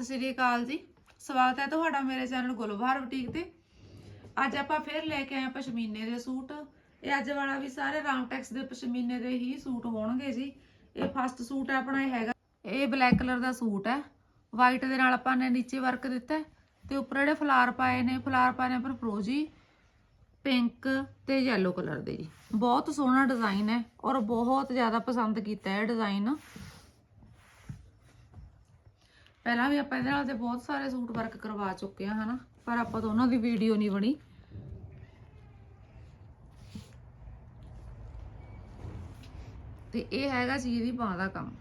ਸਤਿ ਸ੍ਰੀ ਅਕਾਲ ਜੀ। ਸਵਾਗਤ ਹੈ ਤੁਹਾਡਾ ਮੇਰੇ ਚੈਨਲ ਗੁਲਬਹਾਰ ਬੁਟੀਕ ਤੇ। ਅੱਜ ਆਪਾਂ ਫਿਰ ਲੈ ਕੇ ਆਏ ਹਾਂ ਪਸ਼ਮੀਨੇ ਦੇ ਸੂਟ। ਇਹ ਅੱਜ ਵਾਲਾ ਵੀ ਸਾਰੇ ਰਾਮਟੈਕਸ ਦੇ ਪਸ਼ਮੀਨੇ ਦੇ ਹੀ ਸੂਟ ਹੋਣਗੇ ਜੀ। ਇਹ ਫਸਟ ਸੂਟ ਹੈ ਆਪਣਾ, ਇਹ ਹੈਗਾ ਇਹ ਬਲੈਕ ਕਲਰ ਦਾ ਸੂਟ ਹੈ। ਵਾਈਟ ਦੇ ਨਾਲ ਆਪਾਂ ਨੇ ਨੀਚੇ ਵਰਕ ਦਿੱਤਾ ਤੇ ਉੱਪਰ ਜਿਹੜੇ ਫਲਾਰ ਪਾਏ ਨੇ, ਫਲਾਰ ਪਾਏ ਨੇ ਪਰ ਫਰੋਜੀ ਪਿੰਕ ਤੇ ਯੈਲੋ ਕਲਰ ਦੇ ਜੀ। ਬਹੁਤ ਸੋਹਣਾ ਡਿਜ਼ਾਈਨ ਹੈ ਔਰ ਬਹੁਤ ਜ਼ਿਆਦਾ ਪਸੰਦ ਕੀਤਾ ਹੈ ਡਿਜ਼ਾਈਨ ਪਹਿਲਾਂ ਵੀ ਆਪਾਂ ਇਹਦੇ ਨਾਲ ਤੇ ਬਹੁਤ ਸਾਰੇ ਸੂਟ ਵਰਕ ਕਰਵਾ ਚੁੱਕੇ ਆ ਹਨਾ? ਪਰ ਆਪਾਂ ਤੋਂ ਉਹਨਾਂ ਦੀ ਵੀਡੀਓ ਨਹੀਂ ਬਣੀ। ਤੇ ਇਹ ਹੈਗਾ ਜੀ ਇਹਦੀ ਬਾਂਹ ਦਾ ਕੰਮ।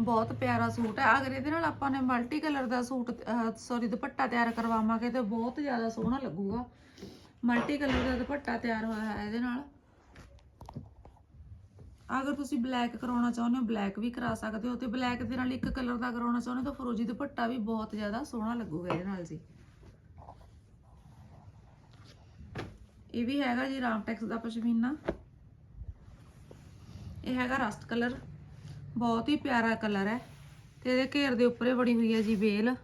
ਬਹੁਤ ਪਿਆਰਾ ਸੂਟ ਹੈ। ਅਗਰ ਇਹਦੇ ਨਾਲ ਆਪਾਂ ਨੇ ਮਲਟੀ ਕਲਰ ਦਾ ਸੂਟ ਸੌਰੀ ਦੁਪੱਟਾ ਤਿਆਰ ਕਰਵਾਵਾਂਗੇ ਤੇ ਬਹੁਤ ਜ਼ਿਆਦਾ ਸੋਹਣਾ ਲੱਗੂਗਾ। ਮਲਟੀ ਕਲਰ ਦਾ ਦੁਪੱਟਾ ਤਿਆਰ ਹੋਇਆ ਹੈ ਇਹਦੇ ਨਾਲ। ਅਗਰ ਤੁਸੀਂ ਬਲੈਕ ਕਰਾਉਣਾ ਚਾਹੁੰਦੇ ਹੋ ਬਲੈਕ ਵੀ ਕਰਾ ਸਕਦੇ ਹੋ ਤੇ ਬਲੈਕ ਦੇ ਨਾਲ ਇੱਕ ਕਲਰ ਦਾ ਕਰਾਉਣਾ ਚਾਹੁੰਦੇ ਹੋ ਤਾਂ ਫਰੋਜੀ ਦੁਪੱਟਾ ਵੀ ਬਹੁਤ ਜ਼ਿਆਦਾ ਸੋਹਣਾ ਲੱਗੂਗਾ ਇਹਦੇ ਨਾਲ ਜੀ। ਇਹ ਵੀ ਹੈਗਾ ਜੀ ਰਾਮਟੈਕਸ ਦਾ ਪਸ਼ਮੀਨਾ। ਇਹ ਹੈਗਾ ਰਸਟ ਕਲਰ ਬਹੁਤ ਹੀ ਪਿਆਰਾ ਕਲਰ ਹੈ ਤੇ ਇਹਦੇ ਘੇਰ ਦੇ ਉੱਪਰੇ ਬਣੀ ਹੋਈ ਹੈ ਜੀ ਬੇਲ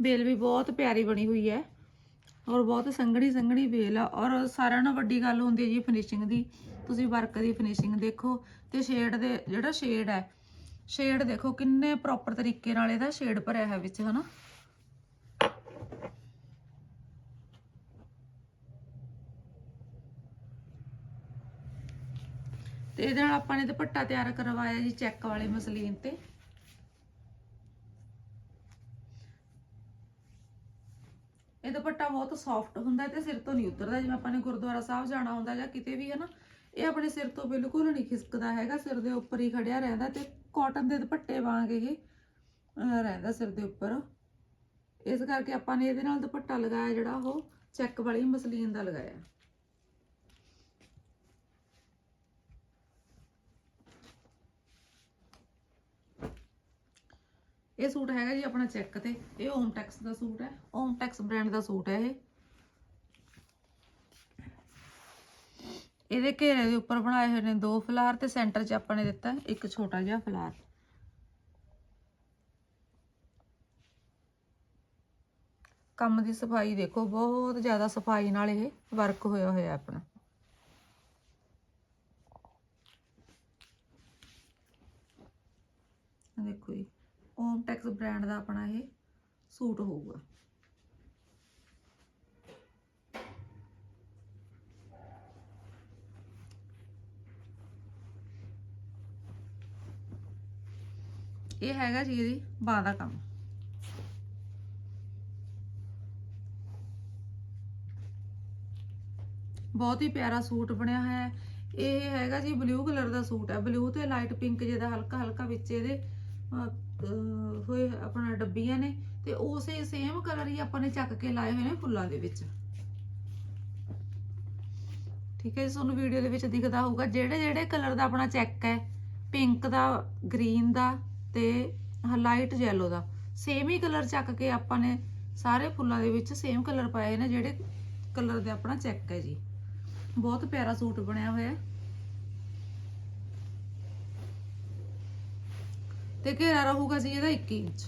ਬੇਲ ਵੀ ਬਹੁਤ ਪਿਆਰੀ ਬਣੀ ਹੋਈ ਹੈ ਔਰ ਬਹੁਤ ਸੰਘਣੀ ਸੰਘਣੀ ਬੇਲ ਆ। ਔਰ ਸਾਰਿਆਂ ਨਾਲੋਂ ਵੱਡੀ ਗੱਲ ਹੁੰਦੀ ਹੈ ਜੀ ਫਿਨਿਸ਼ਿੰਗ ਦੀ। ਤੁਸੀਂ ਵਰਕ ਦੀ ਫਿਨਿਸ਼ਿੰਗ ਦੇਖੋ ਤੇ ਸ਼ੇਡ ਦੇ ਜਿਹੜਾ ਸ਼ੇਡ ਹੈ ਸ਼ੇਡ ਦੇਖੋ ਕਿੰਨੇ ਪ੍ਰੋਪਰ ਤਰੀਕੇ ਨਾਲ ਇਹਦਾ ਸ਼ੇਡ ਭਰਿਆ ਹੈ ਵਿੱਚ, ਹਨਾ? ਤੇ ਇਹਦੇ ਨਾਲ ਆਪਾਂ ਨੇ ਦੁਪੱਟਾ ਤਿਆਰ ਕਰਵਾਇਆ ਜੀ ਚੈੱਕ ਵਾਲੇ ਮਸਲੀਨ ਤੇ। ਇਹ ਦੁਪੱਟਾ ਬਹੁਤ ਸੌਫਟ ਹੁੰਦਾ ਤੇ ਸਿਰ ਤੋਂ ਨਹੀਂ ਉਤਰਦਾ। ਜਿਵੇਂ ਆਪਾਂ ਨੇ ਗੁਰਦੁਆਰਾ ਸਾਹਿਬ ਜਾਣਾ ਹੁੰਦਾ ਜਾਂ ਕਿਤੇ ਵੀ ਹੈ ਨਾ ਇਹ ਆਪਣੇ ਸਿਰ ਤੋਂ ਬਿਲਕੁਲ ਨਹੀਂ ਖਿਸਕਦਾ ਹੈਗਾ। ਸਿਰ ਦੇ ਉੱਪਰ ਹੀ ਖੜਿਆ ਰਹਿੰਦਾ ਤੇ ਕਾਟਨ ਦੇ ਦੁਪੱਟੇ ਵਾਂਗ ਇਹ ਰਹਿੰਦਾ ਸਿਰ ਦੇ ਉੱਪਰ। ਇਸ ਕਰਕੇ ਆਪਾਂ ਨੇ ਇਹਦੇ ਨਾਲ ਦੁਪੱਟਾ ਲਗਾਇਆ ਜਿਹੜਾ ਉਹ ਚੈੱਕ ਵਾਲੀ ਮਸਲੀਨ ਦਾ ਲਗਾਇਆ। ਇਹ ਸੂਟ ਹੈਗਾ ਜੀ ਆਪਣਾ ਚੈੱਕ ਤੇ। ਇਹ ਓਮਟੈਕਸ ਦਾ ਸੂਟ ਹੈ। ਓਮਟੈਕਸ ਬ੍ਰਾਂਡ ਦਾ ਸੂਟ ਹੈ ਇਹ। ਇਹਦੇ ਘੇਰੇ ਦੇ ਉੱਪਰ ਬਣਾਏ ਹੋਏ ਨੇ ਦੋ ਫਲਾਰ ਤੇ ਸੈਂਟਰ 'ਚ ਆਪਾਂ ਨੇ ਦਿੱਤਾ ਇੱਕ ਛੋਟਾ ਜਿਹਾ ਫਲਾਰ। ਕੰਮ ਦੀ ਸਫ਼ਾਈ ਦੇਖੋ, ਬਹੁਤ ਜ਼ਿਆਦਾ ਸਫ਼ਾਈ ਨਾਲ ਇਹ ਵਰਕ ਹੋਇਆ ਹੋਇਆ ਆਪਣਾ। ਦੇਖੋ ਜੀ। ਓਮਟੈਕਸ ਬ੍ਰਾਂਡ ਦਾ ਆਪਣਾ ਇਹ ਸੂਟ ਹੋਊਗਾ। ਇਹ ਹੈਗਾ ਜੀ ਇਹਦੀ ਬਾਂਹ ਦਾ ਕੰਮ। ਬਹੁਤ ਹੀ ਪਿਆਰਾ ਸੂਟ ਬਣਿਆ ਹੋਇਆ ਹੈ। ਇਹ ਹੈਗਾ ਜੀ ਬਲੂ ਕਲਰ ਦਾ ਸੂਟ ਹੈ। ਬਲੂ ਤੇ ਲਾਈਟ ਪਿੰਕ ਜਿਹਦਾ ਹਲਕਾ ਹਲਕਾ ਵਿੱਚ ਇਹਦੇ ਹੋਏ ਆਪਣਾ ਡੱਬੀਆਂ ਨੇ ਤੇ ਉਸੇ ਸੇਮ ਕਲਰ ਹੀ ਆਪਾਂ ਨੇ ਚੱਕ ਕੇ ਲਾਏ ਹੋਏ ਨੇ ਫੁੱਲਾਂ ਦੇ ਵਿੱਚ। ਠੀਕ ਹੈ ਜੀ, ਤੁਹਾਨੂੰ ਵੀਡੀਓ ਦੇ ਵਿੱਚ ਦਿਖਦਾ ਹੋਊਗਾ, ਜਿਹੜੇ ਜਿਹੜੇ ਕਲਰ ਦਾ ਆਪਣਾ ਚੈੱਕ ਹੈ ਪਿੰਕ ਦਾ ਗ੍ਰੀਨ ਦਾ ਤੇ ਲਾਈਟ ਯੈਲੋ ਦਾ ਸੇਮ ਹੀ ਕਲਰ ਚੱਕ ਕੇ ਆਪਾਂ ਨੇ ਸਾਰੇ ਫੁੱਲਾਂ ਦੇ ਵਿੱਚ ਸੇਮ ਕਲਰ ਪਾਏ ਨੇ, ਜਿਹੜੇ ਕਲਰ ਦੇ ਆਪਣਾ ਚੈੱਕ ਹੈ ਜੀ। ਬਹੁਤ ਪਿਆਰਾ ਸੂਟ ਬਣਿਆ ਹੋਇਆ ਹੈ। ਤੇ ਘੇਰਾ ਰਹੂਗਾ ਜੀ ਇਹਦਾ 21 ਇੰਚ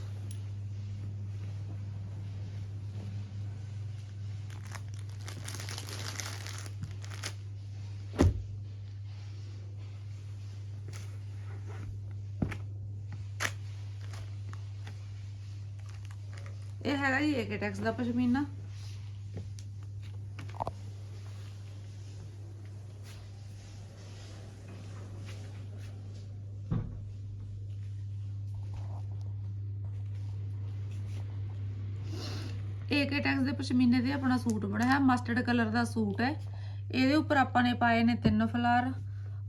ਇਹ ਹੈਗਾ ਜੀ ਏਕਟੈਕਸ ਦਾ ਪਸ਼ਮੀਨਾ ਏਕੇ ਟੈਕਸ ਦੇ ਪਸ਼ਮੀਨੇ ਦੇ ਆਪਣਾ ਸੂਟ ਬਣਾਇਆ ਮਸਟਰਡ ਕਲਰ ਦਾ ਸੂਟ ਹੈ। ਇਹਦੇ ਉੱਪਰ ਆਪਾਂ ਨੇ ਪਾਏ ਨੇ ਤਿੰਨ ਫਲਾਰ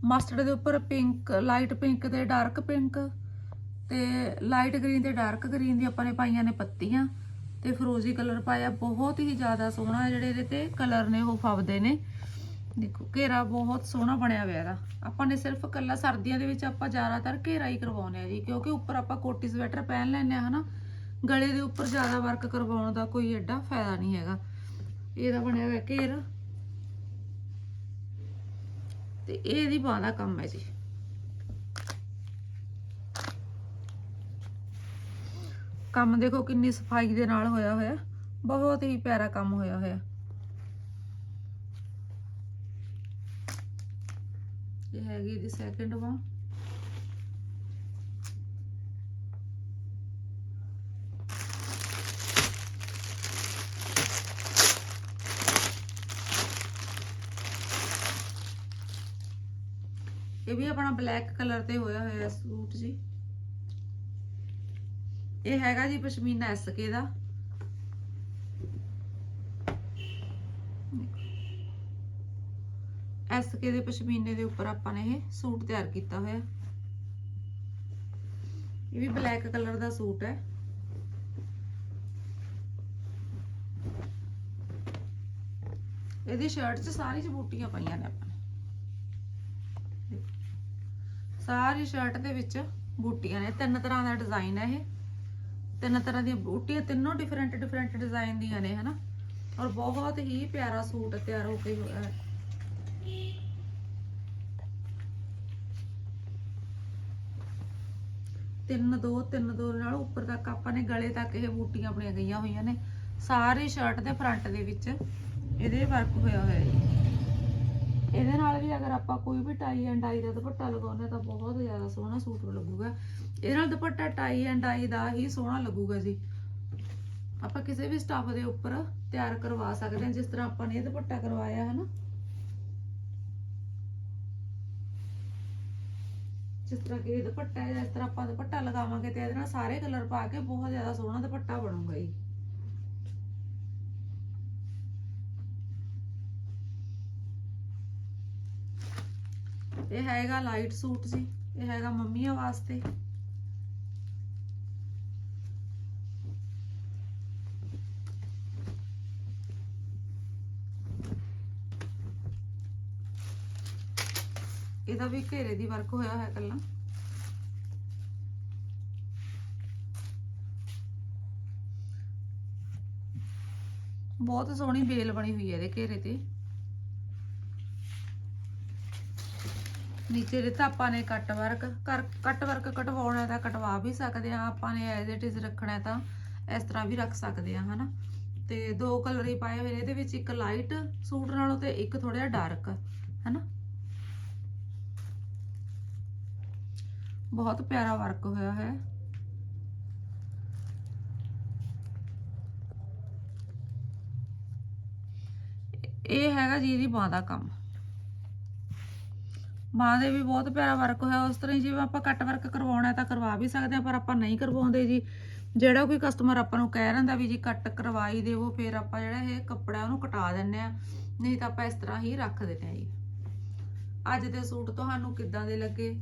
ਮਸਟਰਡ ਦੇ ਉੱਪਰ ਪਿੰਕ ਲਾਈਟ ਪਿੰਕ ਤੇ ਡਾਰਕ ਪਿੰਕ ਤੇ ਲਾਈਟ ਗ੍ਰੀਨ ਤੇ ਡਾਰਕ ਗ੍ਰੀਨ ਦੀ ਆਪਾਂ ਨੇ ਪਾਈਆਂ ਨੇ ਪੱਤੀਆਂ ਤੇ ਫਿਰੋਜੀ ਕਲਰ ਪਾਇਆ, ਬਹੁਤ ਹੀ ਜ਼ਿਆਦਾ ਸੋਹਣਾ ਜਿਹੜੇ ਇਹਦੇ ਤੇ ਕਲਰ ਨੇ, ਉਹ ਫੱਬਦੇ ਨੇ। ਦੇਖੋ, ਘੇਰਾ ਬਹੁਤ ਸੋਹਣਾ ਬਣਿਆ ਹੋਇਆ ਇਹਦਾ। ਆਪਾਂ ਨੇ ਸਿਰਫ ਕੱਲਾ ਸਰਦੀਆਂ ਦੇ ਵਿੱਚ ਆਪਾਂ ਜ਼ਿਆਦਾਤਰ ਘੇਰਾ ਹੀ ਕਰਵਾਉਂਦੇ ਆ ਜੀ, ਕਿਉਂਕਿ ਉੱਪਰ ਆਪਾਂ ਕੋਟੀ ਸਵੈਟਰ ਪਹਿਨ ਲੈਂਦੇ ਆ ਹਨਾ। ਗਲੇ ਦੇ ਉੱਪਰ ਜ਼ਿਆਦਾ ਵਰਕ ਕਰਵਾਉਣ ਦਾ ਕੋਈ ਐਡਾ ਫਾਇਦਾ ਨਹੀਂ ਹੈਗਾ। ਇਹਦਾ ਬਣਿਆ ਹੋਇਆ ਘੇਰ। ਤੇ ਇਹ ਇਹਦੀ ਬਾਂਹ ਦਾ ਕੰਮ ਹੈ ਜੀ। ਕੰਮ ਦੇਖੋ ਕਿੰਨੀ ਸਫ਼ਾਈ ਦੇ ਨਾਲ ਹੋਇਆ ਹੋਇਆ। ਬਹੁਤ ਹੀ ਪਿਆਰਾ ਕੰਮ ਹੋਇਆ ਹੋਇਆ। ਇਹ ਹੈਗੀ ਇਹਦੀ ਸੈਕਿੰਡ ਬਾਂਹ। ਆਪਣਾ ਬਲੈਕ ਕਲਰ ਤੇ ਹੋਇਆ ਹੋਇਆ ਸੂਟ ਜੀ। ਇਹ ਹੈਗਾ ਜੀ ਪਸ਼ਮੀਨਾ ਐਸਕੇ ਦਾ। ਐਸਕੇ ਦੇ ਪਸ਼ਮੀਨੇ ਦੇ ਉੱਪਰ ਆਪਾਂ ਨੇ ਇਹ ਸੂਟ ਤਿਆਰ ਕੀਤਾ ਹੋਇਆ। ਇਹ ਵੀ ਬਲੈਕ ਕਲਰ ਦਾ ਸੂਟ ਹੈ। ਇਹਦੀ ਸ਼ਰਟ 'ਚ ਸਾਰੀ ਚ ਬੂਟੀਆਂ ਪਈਆਂ ਨੇ ਆਪਾਂ ਨੇ ਸਾਰੀ ਸ਼ਰਟ ਦੇ ਵਿੱਚ ਬੂਟੀਆਂ ਨੇ, ਤਿੰਨ ਤਰ੍ਹਾਂ ਦਾ ਡਿਜ਼ਾਈਨ ਹੈ ਇਹ। ਤਿੰਨ ਤਰ੍ਹਾਂ ਦੀਆਂ ਬੂਟੀਆਂ, ਤਿੰਨੋਂ ਡਿਫਰੈਂਟ ਡਿਫਰੈਂਟ ਡਿਜ਼ਾਈਨ ਦੀਆਂ ਨੇ, ਹਨਾ? ਔਰ ਬਹੁਤ ਹੀ ਪਿਆਰਾ ਸੂਟ ਤਿਆਰ ਹੋ ਕੇ ਹੋਇਆ ਤਿੰਨ ਦੋ ਤਿੰਨ ਦੋ ਨਾਲ ਉੱਪਰ ਤੱਕ ਆਪਾਂ ਨੇ ਗਲੇ ਤੱਕ ਇਹ ਬੂਟੀਆਂ ਆਪਣੀਆਂ ਗਈਆਂ ਹੋਈਆਂ ਨੇ। ਸਾਰੀ ਸ਼ਰਟ ਦੇ ਫਰੰਟ ਦੇ ਵਿੱਚ ਇਹਦੇ ਵਰਕ ਹੋਇਆ ਹੋਇਆ ਜੀ। ਇਹਦੇ ਨਾਲ ਵੀ ਅਗਰ ਆਪਾਂ ਕੋਈ ਵੀ ਟਾਈ ਐਂਡ ਡਾਈ ਦਾ ਦੁਪੱਟਾ ਲਗਾਉਂਦੇ ਤਾਂ ਬਹੁਤ ਜ਼ਿਆਦਾ ਸੋਹਣਾ ਸੂਟ ਲੱਗੂਗਾ। ਇਹਦੇ ਨਾਲ ਦੁਪੱਟਾ ਟਾਈ ਐਂਡ ਡਾਈ ਦਾ ਹੀ ਸੋਹਣਾ ਲੱਗੂਗਾ ਜੀ। ਆਪਾਂ ਕਿਸੇ ਵੀ ਸਟਾਫ ਦੇ ਉੱਪਰ ਤਿਆਰ ਕਰਵਾ ਸਕਦੇ ਹਾਂ, ਜਿਸ ਤਰ੍ਹਾਂ ਆਪਾਂ ਨੇ ਇਹ ਦੁਪੱਟਾ ਕਰਵਾਇਆ ਹੈ ਨਾ। ਜਿਸ ਤਰ੍ਹਾਂ ਕਿ ਇਹ ਦੁਪੱਟਾ ਹੈ, ਇਸ ਤਰ੍ਹਾਂ ਆਪਾਂ ਦੁਪੱਟਾ ਲਗਾਵਾਂਗੇ ਤੇ ਇਹਦੇ ਨਾਲ ਸਾਰੇ ਕਲਰ ਪਾ ਕੇ ਬਹੁਤ ਜ਼ਿਆਦਾ ਸੋਹਣਾ ਦੁਪੱਟਾ ਬਣੂਗਾ ਜੀ। ਇਹ ਹੈਗਾ ਲਾਈਟ ਸੂਟ ਜੀ, ਇਹ ਹੈਗਾ ਮੰਮੀਆਂ ਵਾਸਤੇ। ਇਹਦਾ ਵੀ ਘੇਰੇ ਦੀ ਵਰਕ ਹੋਇਆ ਹੋਇਆ ਕੱਲਾ ਬਹੁਤ ਸੋਹਣੀ ਬੇਲ ਬਣੀ ਹੋਈ ਹੈ ਇਹਦੇ ਘੇਰੇ ਤੇ। ਨੀਚੇ ਦਿੱਤਾ ਆਪਾਂ ਨੇ ਕੱਟ ਵਰਕ ਕੱਟ ਵਰਕ ਕਟਵਾਉਣਾ ਤਾਂ ਕਟਵਾ ਵੀ ਸਕਦੇ ਆ ਆਪਾਂ ਨੇ ਐਜ਼ ਇਟ ਇਜ਼ ਰੱਖਣਾ ਤਾਂ ਇਸ ਤਰ੍ਹਾਂ ਵੀ ਰੱਖ ਸਕਦੇ ਆ ਹਨਾ। ਤੇ ਦੋ ਕਲਰ ਹੀ ਪਾਏ ਹੋਏ ਨੇ, ਇਹਦੇ ਵਿੱਚ ਇੱਕ ਲਾਈਟ ਸੂਟ ਨਾਲੋਂ ਤੇ ਇੱਕ ਥੋੜਾ ਜਿਹਾ ਡਾਰਕ ਹਨਾ। ਬਹੁਤ ਪਿਆਰਾ ਵਰਕ ਹੋਇਆ ਹੈ। ਇਹ ਹੈਗਾ ਜੀ ਦੀ ਬਾਂਹ ਦਾ ਕੰਮ। ਬਾਂਹ ਦੇ ਵੀ ਬਹੁਤ ਪਿਆਰਾ ਵਰਕ ਹੋਇਆ, ਉਸ ਤਰ੍ਹਾਂ ਹੀ ਜਿਵੇਂ ਆਪਾਂ ਕੱਟ ਵਰਕ ਕਰਵਾਉਣਾ ਤਾਂ ਕਰਵਾ ਵੀ ਸਕਦੇ ਆ ਪਰ ਆਪਾਂ ਨਹੀਂ ਕਰਵਾਉਂਦੇ ਜੀ। ਜਿਹੜਾ ਕੋਈ ਕਸਟਮਰ ਆਪਾਂ ਨੂੰ ਕਹਿ ਰਹਿੰਦਾ ਵੀ ਜੀ ਕੱਟ ਕਰਵਾਈ ਦੇਵੋ ਫਿਰ ਆਪਾਂ ਜਿਹੜਾ ਇਹ ਕੱਪੜਾ ਉਹਨੂੰ ਕਟਾ ਦਿੰਨੇ ਆ ਨਹੀਂ ਤਾਂ ਆਪਾਂ ਇਸ ਤਰ੍ਹਾਂ ਹੀ ਰੱਖ ਦਿੰਨੇ ਆ ਜੀ। ਅੱਜ ਦੇ ਸੂਟ ਤੁਹਾਨੂੰ ਕਿੱਦਾਂ ਦੇ ਲੱਗੇ?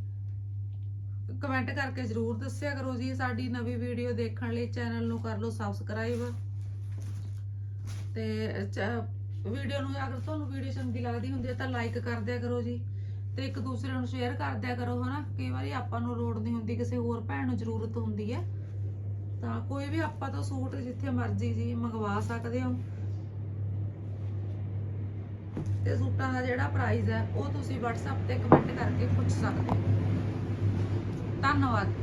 ਕਮੈਂਟ ਕਰਕੇ ਜਰੂਰ ਦੱਸਿਆ ਕਰੋ ਜੀ, ਸਾਡੀ ਨਵੀਂ ਵੀਡੀਓ ਦੇਖਣ ਲਈ ਚੈਨਲ ਨੂੰ ਕਰ ਲਓ ਸਬਸਕ੍ਰਾਈਬ ਤੇ ਵੀਡੀਓ ਨੂੰ ਅਗਰ ਤੁਹਾਨੂੰ ਵੀਡੀਓ ਚੰਗੀ ਲੱਗਦੀ ਹੁੰਦੀ ਹੈ ਤਾਂ ਲਾਈਕ ਕਰ ਦਿਆ ਕਰੋ ਜੀ। ਤੇ ਇੱਕ ਦੂਸਰੇ ਨੂੰ ਸ਼ੇਅਰ ਕਰ ਦਿਆ ਕਰੋ, ਹਨਾ? ਕਈ ਵਾਰੀ ਆਪਾਂ ਨੂੰ ਲੋੜ ਨਹੀਂ ਹੁੰਦੀ, ਕਿਸੇ ਹੋਰ ਭੈਣ ਨੂੰ ਜ਼ਰੂਰਤ ਹੁੰਦੀ ਹੈ। ਤਾਂ ਕੋਈ ਵੀ ਆਪਾਂ ਤੋਂ ਸੂਟ ਜਿੱਥੇ ਮਰਜ਼ੀ ਜੀ ਮੰਗਵਾ ਸਕਦੇ ਹੋ। ਤੇ ਸੂਟਾਂ ਦਾ ਜਿਹੜਾ ਪ੍ਰਾਈਸ ਹੈ, ਉਹ ਤੁਸੀਂ WhatsApp ਤੇ ਕਮੈਂਟ ਕਰਕੇ ਪੁੱਛ ਸਕਦੇ ਹੋ। ਧੰਨਵਾਦ।